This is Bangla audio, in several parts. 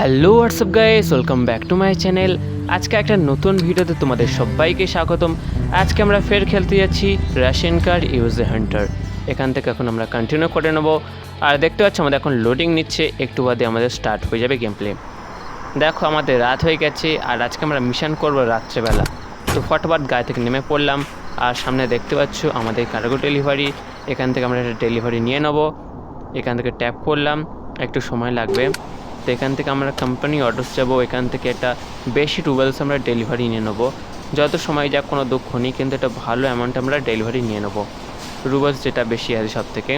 Hello, WhatsApp guys, welcome back to my channel. আজকে একটা নতুন ভিডিওতে তোমাদের সবাইকে স্বাগতম। আজকে আমরা ফের খেলতে যাচ্ছি Russian card use a hunter এখান থেকে এখন আমরা কন্টিনিউ করে নেব। আর দেখতে পাচ্ছ, আমাদের এখন লোডিং নিচ্ছে। একটু বাদে আমাদের স্টার্ট হয়ে যাবে গেম প্লে দেখো, আমাদের রাত হয়ে গেছে। আর আজকে আমরা মিশন করব রাত্রেবেলা। তো ফটোফট গায়ে থেকে নেমে পড়লাম। আর সামনে দেখতে পাচ্ছ, আমাদের কার্গো ডেলিভারি এখান থেকে আমরা একটা ডেলিভারি নিয়ে নেব। এখান থেকে ট্যাপ করলাম। একটু সময় লাগবে। তো এখান থেকে আমরা কোম্পানি অর্ডার্স যাব, এখান থেকে একটা বেশি রুবেলস আমরা ডেলিভারি নিয়ে নেব। যত সময় যাক কোনো দুঃখ নেই, কিন্তু একটা ভালো অ্যামাউন্ট আমরা ডেলিভারি নিয়ে নেব। রুবেলস যেটা বেশি আছে সব থেকে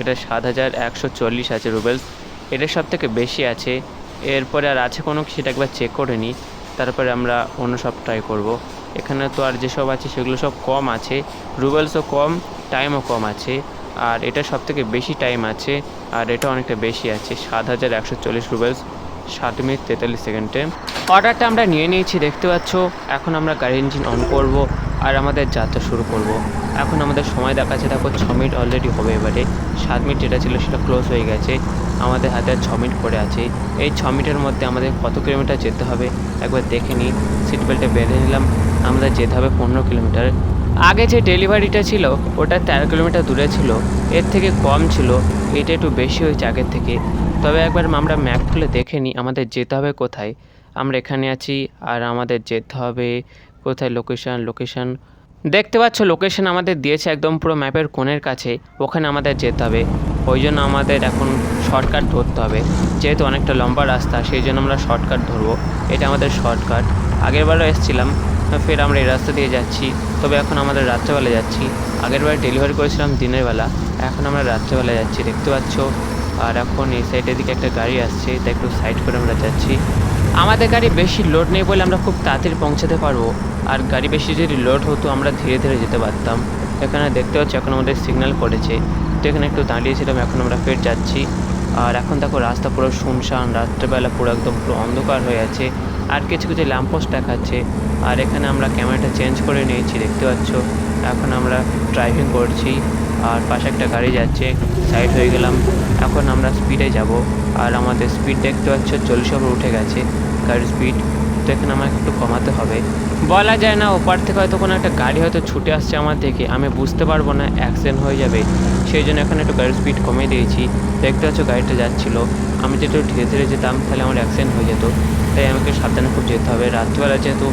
এটা সাত হাজার একশো চল্লিশ আছে রুবেলস এটা সব থেকে বেশি আছে। এরপরে আর আছে কোনো সেটা একবার চেক করে নিই তারপরে আমরা অন্য সব ট্রাই করব। এখানে তো আর যেসব আছে সেগুলো সব কম আছে। রুবেলসও কম টাইমও কম আছে। আর এটা সব থেকে বেশি টাইম আছে, আর এটা অনেকটা বেশি আছে, সাত হাজার একশো চল্লিশ রুবেলস সাত মিনিট তেতাল্লিশ সেকেন্ডে অর্ডারটা আমরা নিয়ে নিয়েছি, দেখতে পাচ্ছ, এখন আমরা গাড়ি ইঞ্জিন অন করব, আর আমাদের যাত্রা শুরু করব। এখন আমাদের সময় দেখাচ্ছে, দেখো ছ মিনিট অলরেডি হবে এবারে। সাত মিনিট যেটা ছিল সেটা ক্লোজ হয়ে গেছে, আমাদের হাতে আর ছ মিনিট পড়ে আছে। এই ছ মিনিটের মধ্যে আমাদের কত কিলোমিটার যেতে হবে, একবার দেখে নিই। সিট বেল্টে বেঁধে নিলাম, আমাদের যেতে হবে পনেরো কিলোমিটার আগে যে ডেলিভারিটা ছিল, ওটা তেরো কিলোমিটার দূরে ছিল, এর থেকে কম ছিল, এটা একটু বেশি হয়েছে আগের থেকে। তবে একবার আমরা ম্যাপ খুলে দেখে নিই, আমাদের যেতে হবে কোথায়। আমরা এখানে আছি, আর আমাদের যেতে হবে কোথায়? লোকেশান লোকেশান দেখতে পাচ্ছ লোকেশন আমাদের দিয়েছে একদম পুরো ম্যাপের কোণের কাছে, ওখানে আমাদের যেতে হবে। ওই জন্য আমাদের এখন শর্টকাট ধরতে হবে। যেহেতু অনেকটা লম্বা রাস্তা, সেই জন্য আমরা শর্টকাট ধরবো। এটা আমাদের শর্টকাট আগেরবারও এসেছিলাম ফের আমরা এই রাস্তা দিয়ে যাচ্ছি। তবে এখন আমাদের রাত্রেবেলা যাচ্ছি। আগেরবার ডেলিভারি করেছিলাম দিনের বেলা, এখন আমরা রাত্রেবেলা যাচ্ছি, দেখতে পাচ্ছ? আর এখন এই সাইডের দিকে একটা গাড়ি আসছে তাই একটু সাইড করে আমরা যাচ্ছি। আমাদের গাড়ি বেশি লোড নেই বলে আমরা খুব তাড়াতাড়ি পৌঁছাতে পারব। আর গাড়ি বেশি যদি লোড হতো, আমরা ধীরে ধীরে যেতে পারতাম। এখানে দেখতে পাচ্ছি, এখন আমাদের সিগন্যাল করেছে তো এখানে একটু দাঁড়িয়েছিলাম, এখন আমরা ফের যাচ্ছি। আর এখন দেখো, রাস্তা পুরো শুনশান, রাত্রেবেলা পুরো একদম পুরো অন্ধকার হয়ে আছে। আর কিছু কিছু ল্যাম্পোস্ট দেখাচ্ছে। আর এখানে আমরা ক্যামেরাটা চেঞ্জ করে নিয়েছি, দেখতে পাচ্ছ? এখন আমরা ড্রাইভিং করছি। আর পাশে একটা গাড়ি যাচ্ছে সাইড হয়ে গেলাম। এখন আমরা স্পিডে যাব। আর আমাদের স্পিড দেখতে পাচ্ছ চল্লিশ ওপর উঠে গেছে গাড়ির স্পিড তো এখানে আমাকে একটু কমাতে হবে। বলা যায় না, ওপার থেকে হয়তো কোনো একটা গাড়ি হয়তো ছুটে আসছে আমার দিকে আমি বুঝতে পারব না অ্যাক্সিডেন্ট হয়ে যাবে। সেই জন্য এখানে একটু গাড়ির স্পিড কমিয়ে দিয়েছি। দেখতে পাচ্ছ গাড়িটা যাচ্ছিল। আমি যদি ধীরে ধীরে যেতাম, তাহলে আমার অ্যাক্সিডেন্ট হয়ে যেত। তাই আমাকে সাবধানে খুব যেতে হবে। রাত্রিবেলা যেহেতু,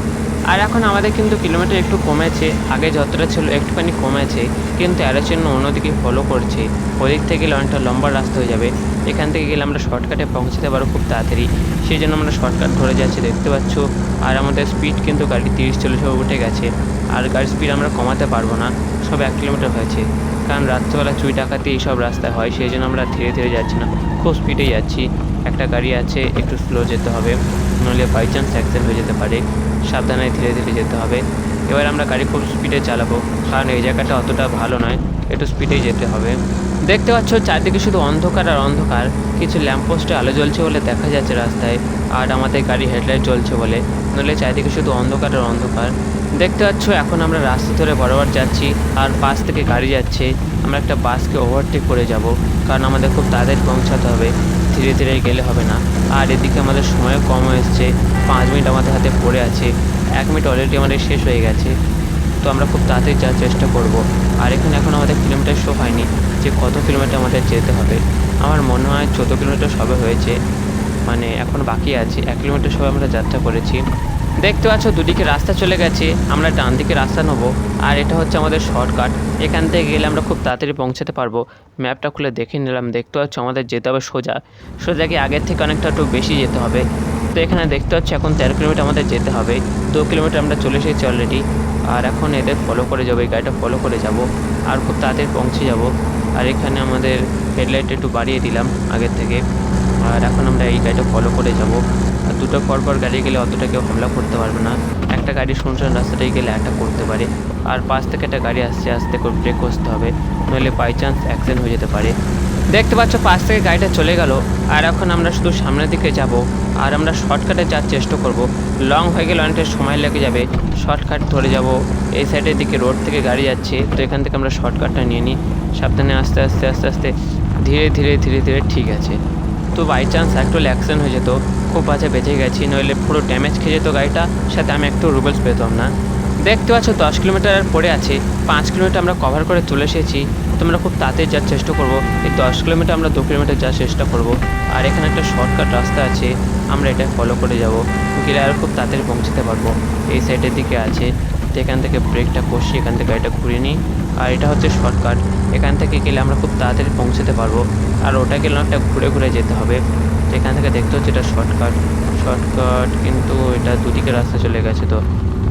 আর এখন আমাদের কিন্তু কিলোমিটার একটু কমেছে। আগে যতটা ছিল একটুখানি কমেছে। কিন্তু এর জন্য অন্যদিকে ফলো করছে। ওদিক থেকে লঞ্চটা লম্বা রাস্তা হয়ে যাবে। এখান থেকে গেলে আমরা শর্টকাটে পৌঁছতে পারব খুব তাড়াতাড়ি। সেই জন্য আমরা শর্টকাট ধরে যাচ্ছি, দেখতে পাচ্ছ। আর আমাদের স্পিড কিন্তু গাড়ি তিরিশ, চল্লিশ উঠে গেছে। আর গাড়ির স্পিড আমরা কমাতে পারব না, সব এক কিলোমিটার হয়েছে। কারণ রাত্রেবেলা চুই ডাকাতি এইসব রাস্তায় হয়, সেই জন্য আমরা ধীরে ধীরে যাচ্ছি না। খুব স্পিডে যাচ্ছি। একটা গাড়ি আছে, একটু স্লো যেতে হবে। নইলে বাই চান্স অ্যাক্সিডেন্ট হয়ে যেতে পারে। সাবধানে ধীরে ধীরে যেতে হবে। এবার আমরা গাড়ি খুব স্পিডে চালাবো। কারণ এই জায়গাটা অতটা ভালো নয়, একটু স্পিডেই যেতে হবে। দেখতে পাচ্ছ, চারদিকে শুধু অন্ধকার আর অন্ধকার। কিছু ল্যাম্পপোস্টে আলো জ্বলছে বলে দেখা যাচ্ছে রাস্তায়, আর আমাদের গাড়ি হেডলাইট জ্বলছে বলে। নইলে চারিদিকে শুধু অন্ধকার আর অন্ধকার। দেখতে পাচ্ছ, এখন আমরা রাস্তা ধরে বরাবর যাচ্ছি, আর পাশ থেকে গাড়ি যাচ্ছে। আমরা একটা বাসকে ওভারটেক করে যাব, কারণ আমাদের খুব তাড়াতাড়ি পৌঁছাতে হবে। ধীরে ধীরে গেলে হবে না। আর এদিকে আমাদের সময় কম এসছে। পাঁচ মিনিট আমাদের হাতে পড়ে আছে। এক মিনিট অলরেডি আমাদের শেষ হয়ে গেছে। তো আমরা খুব তাড়াতাড়ি যাওয়ার চেষ্টা করব। আর এখানে এখন আমাদের কিলোমিটার শো হয়নি, যে কত কিলোমিটার আমাদের যেতে হবে। আমার মনে হয় চোদ্দ কিলোমিটার সবে হয়েছে মানে এখন বাকি আছে। এক কিলোমিটার সবে আমরা যাত্রা করেছি। দেখতে পাচ্ছ, দুদিকে রাস্তা চলে গেছে। আমরা ডান দিকে রাস্তা নেব। আর এটা হচ্ছে আমাদের শর্টকাট এখান থেকে গেলে আমরা খুব তাড়াতাড়ি পৌঁছাতে পারব। ম্যাপটা খুলে দেখে নিলাম। দেখতে পাচ্ছ, আমাদের যেতে হবে সোজা। সোজা গিয়ে আগের থেকে অনেকটা একটু বেশি যেতে হবে। তো এখানে দেখতে পাচ্ছি এখন তেরো কিলোমিটার আমাদের যেতে হবে। দু কিলোমিটার আমরা চলে এসেছি অলরেডি আর এখন এদের ফলো করে যাব, এই গাড়িটা ফলো করে যাব। আর খুব তাড়াতাড়ি পৌঁছে যাব। আর এখানে আমাদের হেডলাইট একটু বাড়িয়ে দিলাম আগের থেকে। আর এখন আমরা এই গাড়িটা ফলো করে যাব। আর দুটো পর পর গাড়ি গেলে অতটা কেউ হামলা করতে পারবে না। একটা গাড়ি শুনশান রাস্তাটাই গেলে অ্যাটাক করতে পারে। আর পাশ থেকে একটা গাড়ি আসছে, আসতে করে ব্রেক করতে হবে। নইলে বাই চান্স অ্যাক্সিডেন্ট হয়ে যেতে পারে। দেখতে পাচ্ছ, পাশ থেকে গাড়িটা চলে গেল। আর এখন আমরা শুধু সামনের দিকে যাব, আর আমরা শর্টকাটে যাওয়ার চেষ্টা করব। লং হয়ে গেলে অনেকটা সময় লেগে যাবে। শর্টকাট ধরে যাব। এই সাইডের দিকে রোড থেকে গাড়ি যাচ্ছে, তো এখান থেকে আমরা শর্টকাটটা নিয়ে নিই। সাবধানে আস্তে আস্তে আস্তে আস্তে, ধীরে ধীরে ধীরে ধীরে ঠিক আছে। তো বাই চান্স একটু অ্যাক্সিডেন্ট হয়ে যেত। খুব বাজে বেঁচে গেছি, নইলে পুরো ড্যামেজ খেয়ে যেত গাড়িটা, সাথে আমি একটু রুবেলস পেতাম না। দেখতে পাচ্ছ, দশ কিলোমিটার পড়ে আছে। পাঁচ কিলোমিটার আমরা কভার করে চলে এসেছি। তোমরা খুব তাড়াতাড়ি যাওয়ার চেষ্টা করব। এই দশ কিলোমিটার আমরা দু কিলোমিটার যাওয়ার চেষ্টা করব। আর এখানে একটা শর্টকাট রাস্তা আছে, আমরা এটা ফলো করে যাব। গেলে আরও খুব তাড়াতাড়ি পৌঁছতে পারব। এই সাইডের দিকে আছে, তো এখান থেকে ব্রেকটা কষি, এখান থেকে গাড়িটা ঘুরে নিই। আর এটা হচ্ছে শর্টকাট, এখান থেকে গেলে আমরা খুব তাড়াতাড়ি পৌঁছতে পারব। আর ওটা গেলে অনেকটা ঘুরে ঘুরে যেতে হবে। তো এখান থেকে দেখতে হচ্ছে এটা শর্টকাট। শর্টকাট কিন্তু এটা দুদিকে রাস্তা চলে গেছে তো।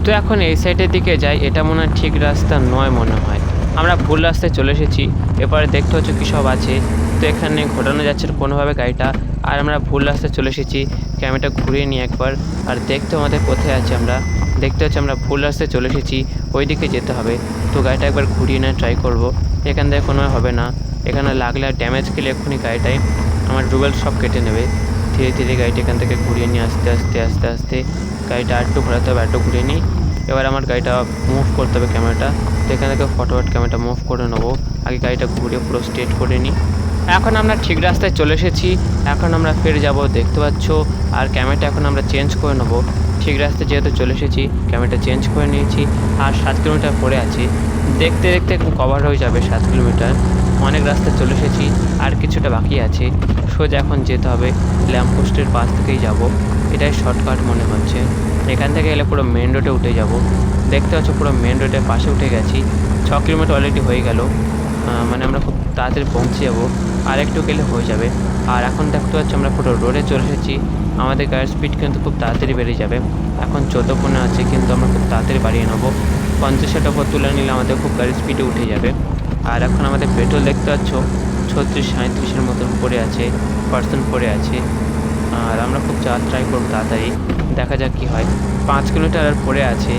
তো এখন এই সাইডের দিকে যাই, এটা মনে হয় ঠিক রাস্তা নয় মনে হয়। আমরা ভুল রাস্তায় চলে এসেছি। এবারে দেখতে হচ্ছে কী সব আছে। তো এখানে ঘোরানো যাচ্ছে না কোনোভাবে গাড়িটা। আর আমরা ভুল রাস্তায় চলে এসেছি। ক্যামেরাটা ঘুরিয়ে নিই একবার। আর দেখতে আমাদের কোথায় আছে আমরা। দেখতে হচ্ছে আমরা ভুল রাস্তায় চলে এসেছি। ওই দিকে যেতে হবে। তো গাড়িটা একবার ঘুরিয়ে নেওয়ার ট্রাই করব। এখান থেকে কোনো হবে না। এখানে লাগলে আর ড্যামেজ খেলে এক্ষুনি গাড়িটায় আমার ডুবেল সব কেটে নেবে। ধীরে ধীরে গাড়িটা এখান থেকে ঘুরিয়ে নিয়ে আস্তে আস্তে আস্তে আস্তে গাড়িটা আরেকটু ঘোরাতে হবে, আরেকটু ঘুরিয়ে নিই। এবার আমার গাড়িটা মুভ করতে হবে ক্যামেরাটা তো এখান থেকে ফটোফট ক্যামেরাটা মুভ করে নেব। আগে গাড়িটা ঘুরে পুরো স্ট্রেট করে নিই এখন আমরা ঠিক রাস্তায় চলে এসেছি। এখন আমরা ফিরে যাব, দেখতে পাচ্ছ? আর ক্যামেরাটা এখন আমরা চেঞ্জ করে নেব। ঠিক রাস্তায় যেহেতু চলে এসেছি ক্যামেরাটা চেঞ্জ করে নিয়েছি। আর সাত কিলোমিটার পরে আছি। দেখতে দেখতে কভার হয়ে যাবে সাত কিলোমিটার। অনেক রাস্তায় চলে এসেছি। আর কিছুটা বাকি আছে। সোজা এখন যেতে হবে। ল্যাম্পপোস্টের পাশ থেকেই যাব। এটাই শর্টকাট মনে হচ্ছে। এখান থেকে এলে পুরো মেন রোডে উঠে যাব। দেখতে পাচ্ছ পুরো মেন রোডের পাশে উঠে গেছি। ছ কিলোমিটার অলরেডি হয়ে গেল। মানে আমরা খুব তাড়াতাড়ি পৌঁছে যাব। আর একটু গেলে হয়ে যাবে। আর এখন দেখতে পাচ্ছি আমরা পুরো রোডে চলে এসেছি। আমাদের গাড়ির স্পিড কিন্তু খুব তাড়াতাড়ি বেড়ে যাবে। এখন চোদ্দ পনেরো আছে, কিন্তু আমরা খুব তাড়াতাড়ি বাড়িয়ে নেব। পঞ্চাশের ওপর তুলে নিলে আমাদের খুব গাড়ির স্পিডে উঠে যাবে। আর এখন আমাদের পেট্রোল দেখতে পাচ্ছ, ছত্রিশ সাঁত্রিশের মতন পড়ে আছে পার্সেন্ট পড়ে আছে। আর আমরা খুব যাওয়ার ট্রাই করব তাড়াতাড়ি। দেখা যাক কী হয়। পাঁচ কিলোমিটার আর পড়ে আছে।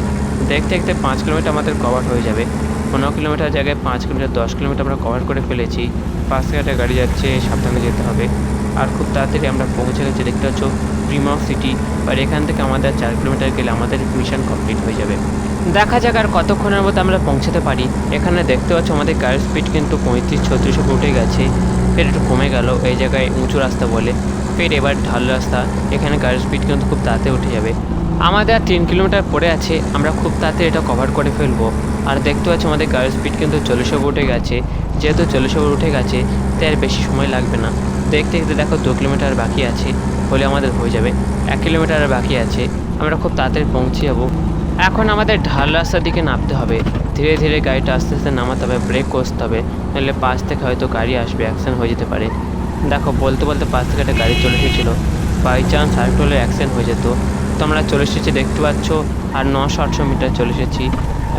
দেখতে দেখতে পাঁচ কিলোমিটার আমাদের কভার হয়ে যাবে। পনেরো কিলোমিটার জায়গায় পাঁচ কিলোমিটার, দশ কিলোমিটার আমরা কভার করে ফেলেছি। পাঁচ থেকে একটা গাড়ি যাচ্ছে, সাবধানে যেতে হবে। আর খুব তাড়াতাড়ি আমরা পৌঁছে গেছি, দেখতে পাচ্ছ প্রিমাও সিটি আর এখান থেকে আমাদের চার কিলোমিটার গেলে আমাদের মিশন কমপ্লিট হয়ে যাবে। দেখা যাক আর কতক্ষণের মধ্যে আমরা পৌঁছাতে পারি। এখানে দেখতে পাচ্ছ, আমাদের গাড়ির স্পিড কিন্তু পঁয়ত্রিশ, ছত্রিশ উঠে গেছে। ফের একটু কমে গেল, এই জায়গায় উঁচু রাস্তা বলে। ফের এবার ঢাল রাস্তা। এখানে গাড়ির স্পিড কিন্তু খুব তাড়াতাড়ি উঠে যাবে। আমাদের আর তিন কিলোমিটার পরে আছে, আমরা খুব তাড়াতাড়ি এটা কভার করে ফেলব। আর দেখতে পাচ্ছি আমাদের গাড়ির স্পিড কিন্তু চল্লিশ উপরে উঠে গেছে। যেহেতু চল্লিশ উপরে উঠে গেছে, তাই আর বেশি সময় লাগবে না। দেখতে দেখতে দেখো দু কিলোমিটার বাকি আছে, হলে আমাদের হয়ে যাবে। এক কিলোমিটার বাকি আছে, আমরা খুব তাড়াতাড়ি পৌঁছে যাব। এখন আমাদের ঢাল রাস্তার দিকে নামতে হবে। ধীরে ধীরে গাড়িটা আস্তে আস্তে নামাতে হবে ব্রেক কষতে হবে। নাহলে পাশ থেকে হয়তো গাড়ি আসবে অ্যাক্সিডেন্ট হয়ে যেতে পারে। দেখো, বলতে বলতে পাশ থেকে একটা গাড়ি চলে এসেছিল। বাই চান্স আরেকটু হলে অ্যাক্সিডেন্ট হয়ে যেত। তো আমরা চলে এসেছি, দেখতে পাচ্ছ, আর নশো আটশো মিটার চলে এসেছি।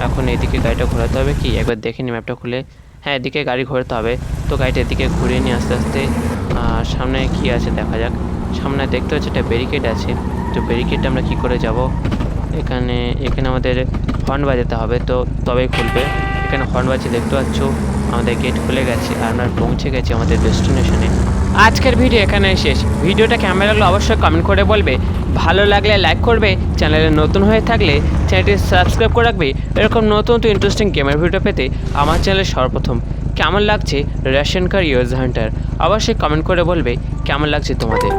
এখন এদিকে গাড়িটা ঘোরাতে হবে কি? একবার দেখে নি ম্যাপটা খুলে। হ্যাঁ এদিকে গাড়ি ঘোরাতে হবে। তো গাড়িটা এদিকে ঘুরিয়ে নিয়ে আস্তে আস্তে সামনে কি আছে দেখা যাক। সামনে দেখতে পাচ্ছি একটা ব্যারিকেড আছে। তো ব্যারিকেডটা আমরা কি করে যাব? এখানে এখানে আমাদের হর্ন বাজাতে হবে। তো তবেই খুলবে। এখানে হর্ন বাজছে দেখতে পাচ্ছ, আমাদের গেট খুলে গেছে, আর আমরা পৌঁছে গেছি আমাদের ডেস্টিনেশনে আজকের ভিডিও এখানে শেষ। ভিডিওটা কেমন লাগল অবশ্যই কমেন্ট করে বলবে। ভালো লাগলে লাইক করবে চ্যানেলে নতুন হয়ে থাকলে চ্যানেলটি সাবস্ক্রাইব করে রাখবে। এরকম নতুন নতুন ইন্টারেস্টিং গেমের ভিডিও পেতে আমার চ্যানেলে সর্বপ্রথম কেমন লাগছে রেশন কার্ড ইউজ হান্টার অবশ্যই কমেন্ট করে বলবে, কেমন লাগছে তোমাদের?